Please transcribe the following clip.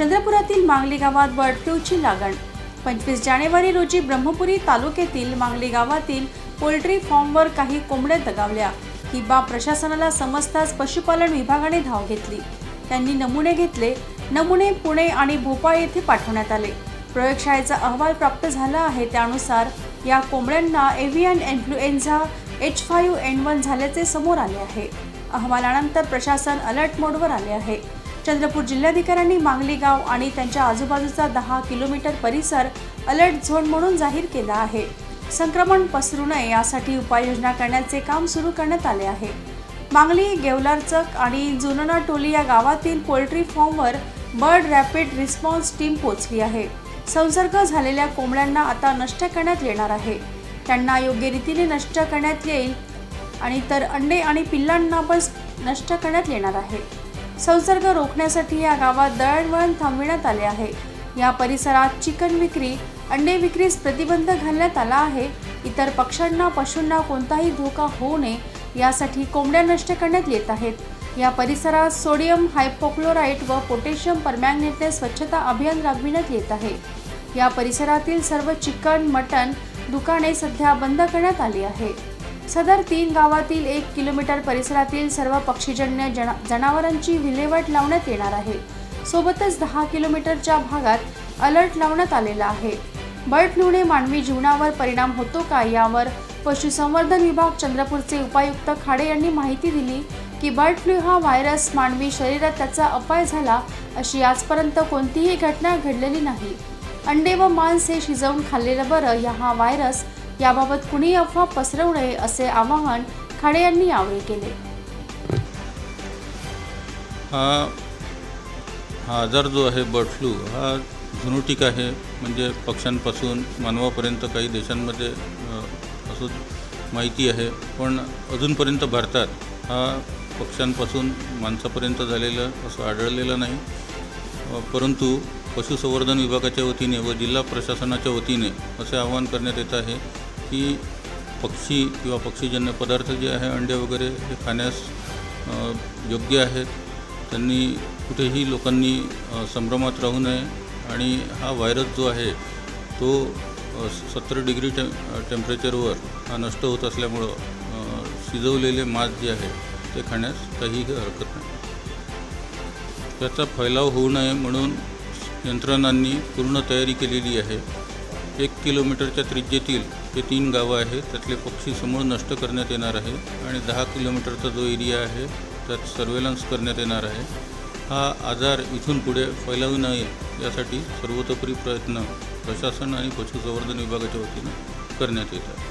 चंद्रपुरातील मांगली गावात बर्ड फ्लूची लागण. पंचवीस जानेवारी रोजी ब्रह्मपुरी तालुक्यातील मांगली गावातील पोल्ट्री फॉर्मवर काही कोंबड्या दगावल्या. ही बाब प्रशासनाला समजताच पशुपालन विभागाने धाव घेतली. त्यांनी नमुने घेतले. नमुने पुणे आणि भोपाळ येथे पाठवण्यात आले. प्रयोगशाळेचा अहवाल प्राप्त झाला आहे त्यानुसार या कोंबड्यांना avian influenza H five N one झाल्याचे समोर आले आहे. अहवालानंतर प्रशासन अलर्ट मोडवर आले आहे. चंद्रपूर जिल्हाधिकाऱ्यांनी मांगली गाव आणि त्यांच्या आजूबाजूचा दहा किलोमीटर परिसर अलर्ट झोन म्हणून जाहीर केला आहे. संक्रमण पसरू नये यासाठी उपाययोजना करण्याचे काम सुरू करण्यात आले आहे. मांगली गेवलारचक आणि जुनना टोली या गावातील पोल्ट्री फॉर्मवर बर्ड रॅपिड रिस्पॉन्स टीम पोहोचली आहे. संसर्ग झालेल्या कोंबड्यांना आता नष्ट करण्यात येणार आहे. त्यांना योग्य रीतीने नष्ट करण्यात येईल आणि तर अंडे आणि पिल्लांना पण नष्ट करण्यात येणार आहे. संसर्ग रोखण्यासाठी या गावात दळणवळण थांबविण्यात आले आहे. या परिसरात चिकन विक्री अंडे विक्रीस प्रतिबंध घालण्यात आला आहे. इतर पक्ष्यांना पशूंना कोणताही धोका होऊ नये यासाठी कोंबड्या नष्ट करण्यात येत आहेत. या परिसरात सोडियम हायपोक्लोराईट व पोटॅशियम परमॅग्नेटने स्वच्छता अभियान राबविण्यात येत आहे. या परिसरातील सर्व चिकन मटण दुकाने सध्या बंद करण्यात आली आहे सदर तीन गावातील एक किलोमीटर परिसरातील सर्व पक्षीजन्य जना जनावरांची विल्हेवाट लावण्यात येणार आहे. सोबतच दहा किलोमीटरच्या भागात अलर्ट लावण्यात आलेला आहे. बर्ड फ्लूने मानवी जीवनावर परिणाम होतो का यावर पशुसंवर्धन विभाग चंद्रपूरचे उपायुक्त खाडे यांनी माहिती दिली की बर्ड फ्लू हा व्हायरस मानवी शरीरात त्याचा अपाय झाला अशी आजपर्यंत कोणतीही घटना घडलेली नाही. अंडे व मांस हे शिजवून खाल्लेलं बरं या हा व्हायरस याबाबत कुणी अफवा पसरवू नये असे आवाहन खाडे यांनी यावेळी केले. हा हा आजार जो आहे बर्ड फ्लू हा झुनुटिक आहे म्हणजे पक्ष्यांपासून मानवापर्यंत काही देशांमध्ये असं माहिती आहे पण अजूनपर्यंत भारतात हा पक्ष्यांपासून माणसापर्यंत झालेलं असं आढळलेलं नाही. परंतु पशुसंवर्धन विभागाच्या वतीने व जिल्हा प्रशासनाच्या वतीने असे आवाहन करण्यात येत आहे की पक्षी किंवा पक्षीजन्य पदार्थ जे आहे अंडे वगैरे हे खाण्यास योग्य आहेत. त्यांनी कुठेही लोकांनी संभ्रमात राहू नये. आणि हा व्हायरस जो आहे तो सत्तर डिग्री टे टेम्परेचरवर हा नष्ट होत असल्यामुळं शिजवलेले मांस जे आहे ते खाण्यास काहीही हरकत नाही. त्याचा फैलाव होऊ नये म्हणून यंत्रणांनी पूर्ण तयारी केलेली आहे. एक किलोमीटरच्या त्रिज्येतील हे तीन गावं आहेत. त्यातले पक्षी समूळ नष्ट करण्यात येणार आहे आणि दहा किलोमीटरचा जो एरिया आहे त्यात सर्वेलन्स करण्यात येणार आहे. हा आजार इथून पुढे फैलावू नये यासाठी सर्वतोपरी प्रयत्न प्रशासन आणि पशुसंवर्धन विभागाच्या वतीनं करण्यात येत आहे